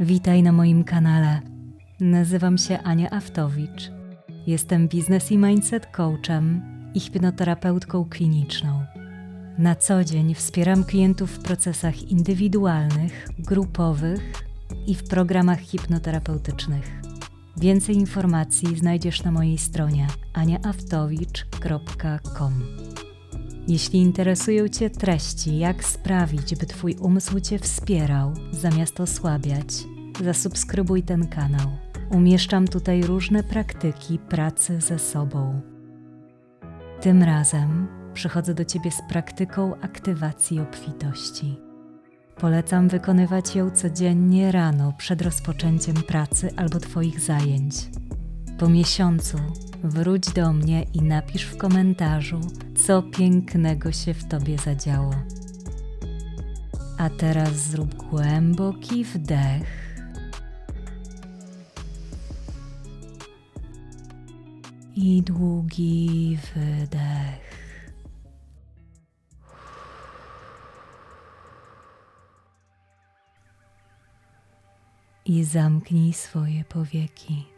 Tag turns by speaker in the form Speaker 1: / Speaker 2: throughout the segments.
Speaker 1: Witaj na moim kanale. Nazywam się Ania Aftowicz. Jestem biznes i mindset coachem i hipnoterapeutką kliniczną. Na co dzień wspieram klientów w procesach indywidualnych, grupowych i w programach hipnoterapeutycznych. Więcej informacji znajdziesz na mojej stronie aniaaftowicz.com. Jeśli interesują Cię treści, jak sprawić, by Twój umysł Cię wspierał, zamiast osłabiać, zasubskrybuj ten kanał. Umieszczam tutaj różne praktyki pracy ze sobą. Tym razem przychodzę do Ciebie z praktyką aktywacji obfitości. Polecam wykonywać ją codziennie rano przed rozpoczęciem pracy albo Twoich zajęć. Po miesiącu wróć do mnie i napisz w komentarzu, co pięknego się w Tobie zadziało. A teraz zrób głęboki wdech. I długi wydech. I zamknij swoje powieki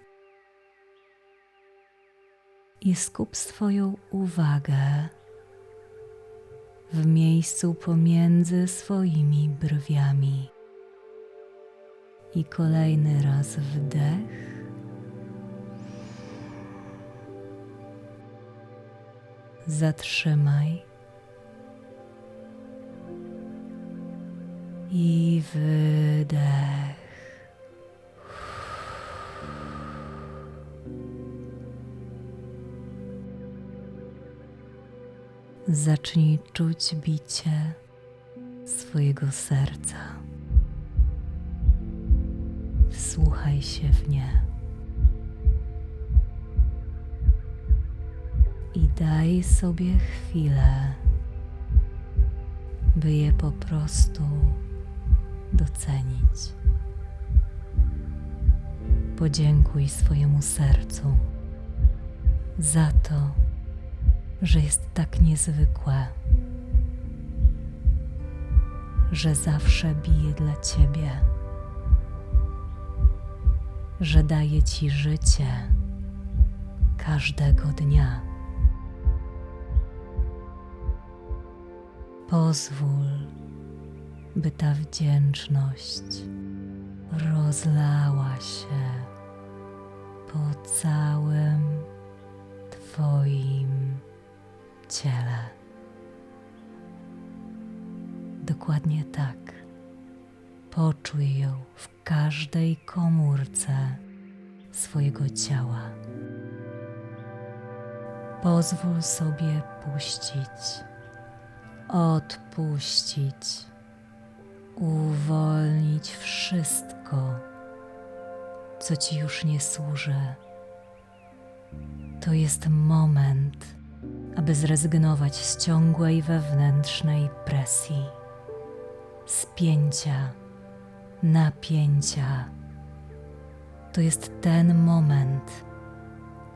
Speaker 1: i skup swoją uwagę w miejscu pomiędzy swoimi brwiami. I kolejny raz wdech. Zatrzymaj. I wydech. Zacznij czuć bicie swojego serca. Wsłuchaj się w nie i daj sobie chwilę, by je po prostu docenić. Podziękuj swojemu sercu za to, że jest tak niezwykłe, że zawsze bije dla Ciebie, że daje Ci życie każdego dnia. Pozwól, by ta wdzięczność rozlała się po całym Twoim ciele. Dokładnie tak. Poczuj ją w każdej komórce swojego ciała. Pozwól sobie puścić, odpuścić, uwolnić wszystko, co ci już nie służy. To jest moment aby zrezygnować z ciągłej wewnętrznej presji, spięcia, napięcia. To jest ten moment,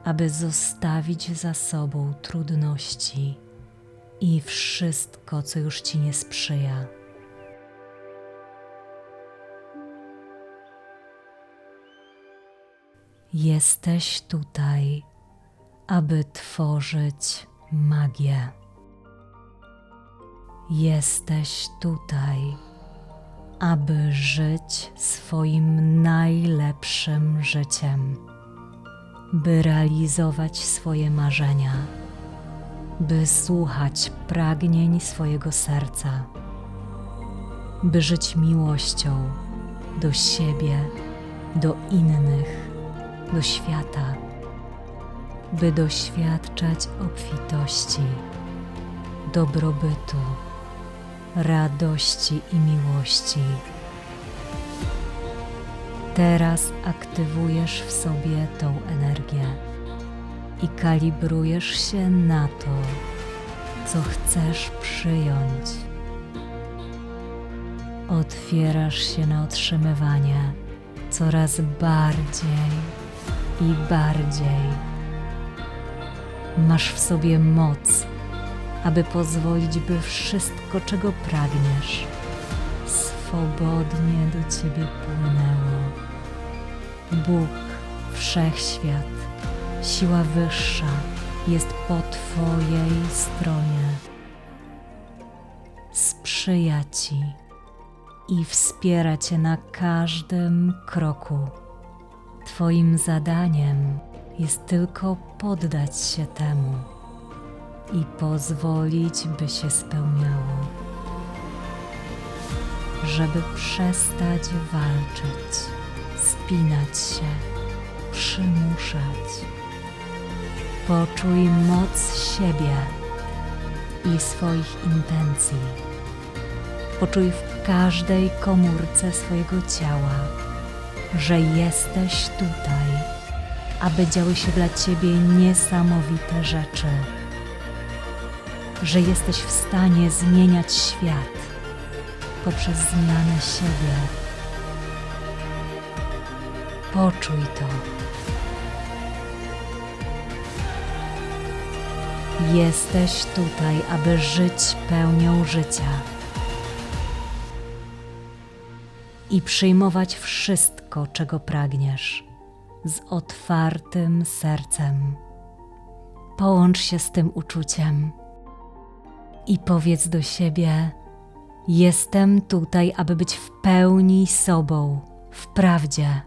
Speaker 1: aby zostawić za sobą trudności i wszystko, co już ci nie sprzyja. Jesteś tutaj, aby tworzyć magię. Jesteś tutaj, aby żyć swoim najlepszym życiem, by realizować swoje marzenia, by słuchać pragnień swojego serca, by żyć miłością do siebie, do innych, do świata by doświadczać obfitości, dobrobytu, radości i miłości. Teraz aktywujesz w sobie tą energię i kalibrujesz się na to, co chcesz przyjąć. Otwierasz się na otrzymywanie coraz bardziej i bardziej Masz w sobie moc, aby pozwolić, by wszystko, czego pragniesz, swobodnie do ciebie płynęło. Bóg, wszechświat, siła wyższa jest po Twojej stronie. Sprzyja Ci i wspiera Cię na każdym kroku. Twoim zadaniem jest tylko poddać się temu i pozwolić, by się spełniało. Żeby przestać walczyć, spinać się, przymuszać. Poczuj moc siebie i swoich intencji. Poczuj w każdej komórce swojego ciała, że jesteś tutaj, aby działy się dla Ciebie niesamowite rzeczy, że jesteś w stanie zmieniać świat poprzez zmianę siebie. Poczuj to. Jesteś tutaj, aby żyć pełnią życia i przyjmować wszystko, czego pragniesz, z otwartym sercem. Połącz się z tym uczuciem i powiedz do siebie: Jestem tutaj, aby być w pełni sobą, w prawdzie.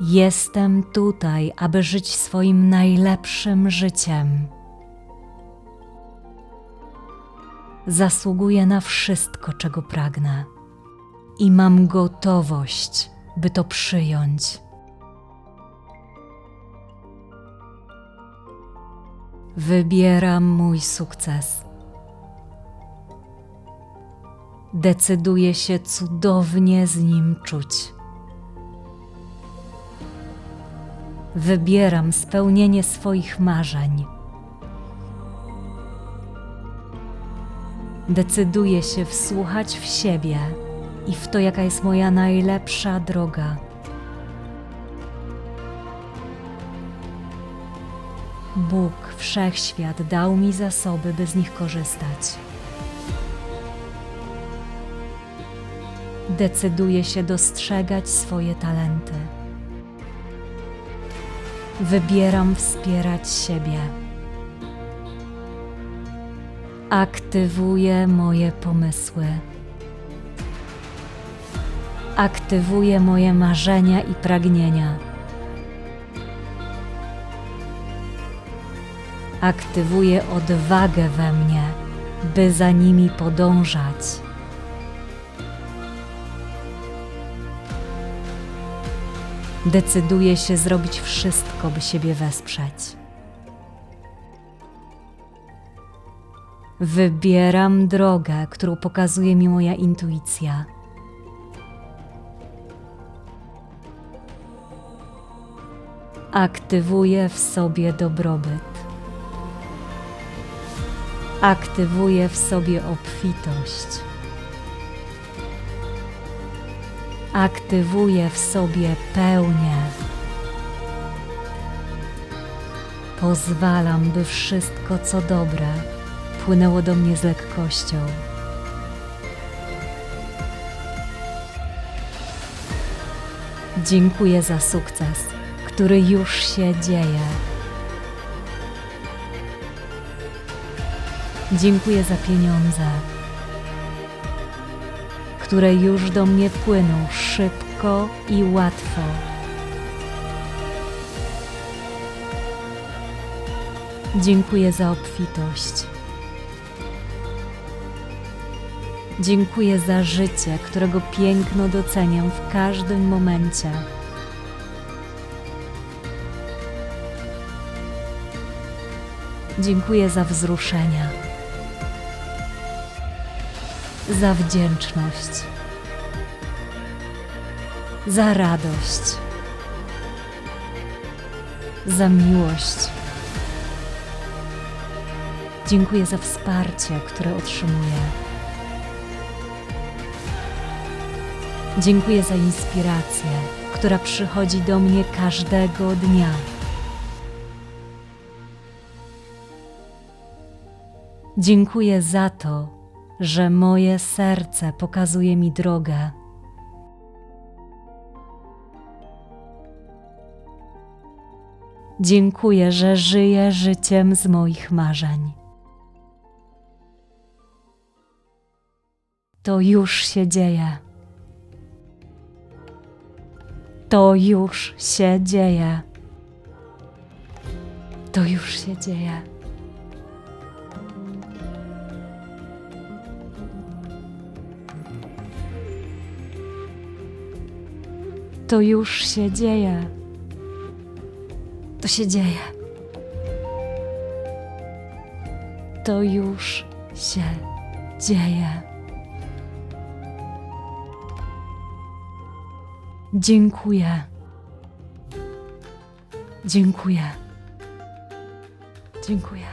Speaker 1: Jestem tutaj, aby żyć swoim najlepszym życiem. Zasługuję na wszystko, czego pragnę, i mam gotowość, by to przyjąć. Wybieram mój sukces. Decyduję się cudownie z nim czuć. Wybieram spełnienie swoich marzeń. Decyduję się wsłuchać w siebie i w to, jaka jest moja najlepsza droga. Bóg, wszechświat dał mi zasoby, by z nich korzystać. Decyduję się dostrzegać swoje talenty. Wybieram wspierać siebie. Aktywuję moje pomysły. Aktywuję moje marzenia i pragnienia. Aktywuję odwagę we mnie, by za nimi podążać. Decyduję się zrobić wszystko, by siebie wesprzeć. Wybieram drogę, którą pokazuje mi moja intuicja. Aktywuję w sobie dobrobyt. Aktywuję w sobie obfitość. Aktywuję w sobie pełnię. Pozwalam, by wszystko, co dobre, płynęło do mnie z lekkością. Dziękuję za sukces, który już się dzieje. Dziękuję za pieniądze, które już do mnie płyną szybko i łatwo. Dziękuję za obfitość. Dziękuję za życie, którego piękno doceniam w każdym momencie. Dziękuję za wzruszenia, za wdzięczność, za radość, za miłość. Dziękuję za wsparcie, które otrzymuję. Dziękuję za inspirację, która przychodzi do mnie każdego dnia. Dziękuję za to, że moje serce pokazuje mi drogę. Dziękuję, że żyję życiem z moich marzeń. To już się dzieje. To już się dzieje. To już się dzieje. To już się dzieje. To się dzieje. To już się dzieje. Dziękuję. Dziękuję. Dziękuję.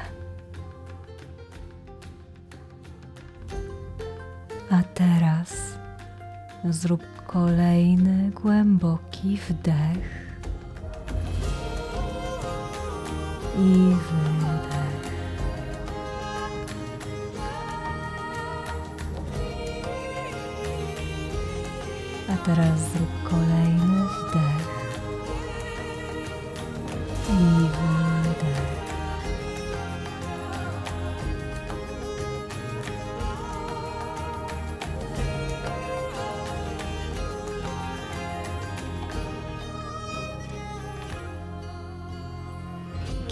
Speaker 1: A teraz zrób kolejny głęboki wdech i wydech. A teraz zrób kolejny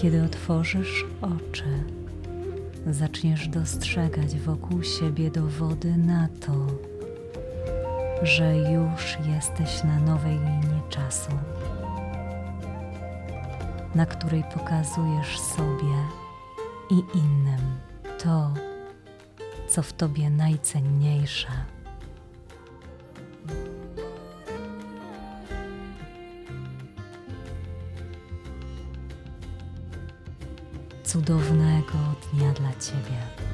Speaker 1: Kiedy otworzysz oczy, zaczniesz dostrzegać wokół siebie dowody na to, że już jesteś na nowej linii czasu, na której pokazujesz sobie i innym to, co w tobie najcenniejsze. Cudownego dnia dla Ciebie.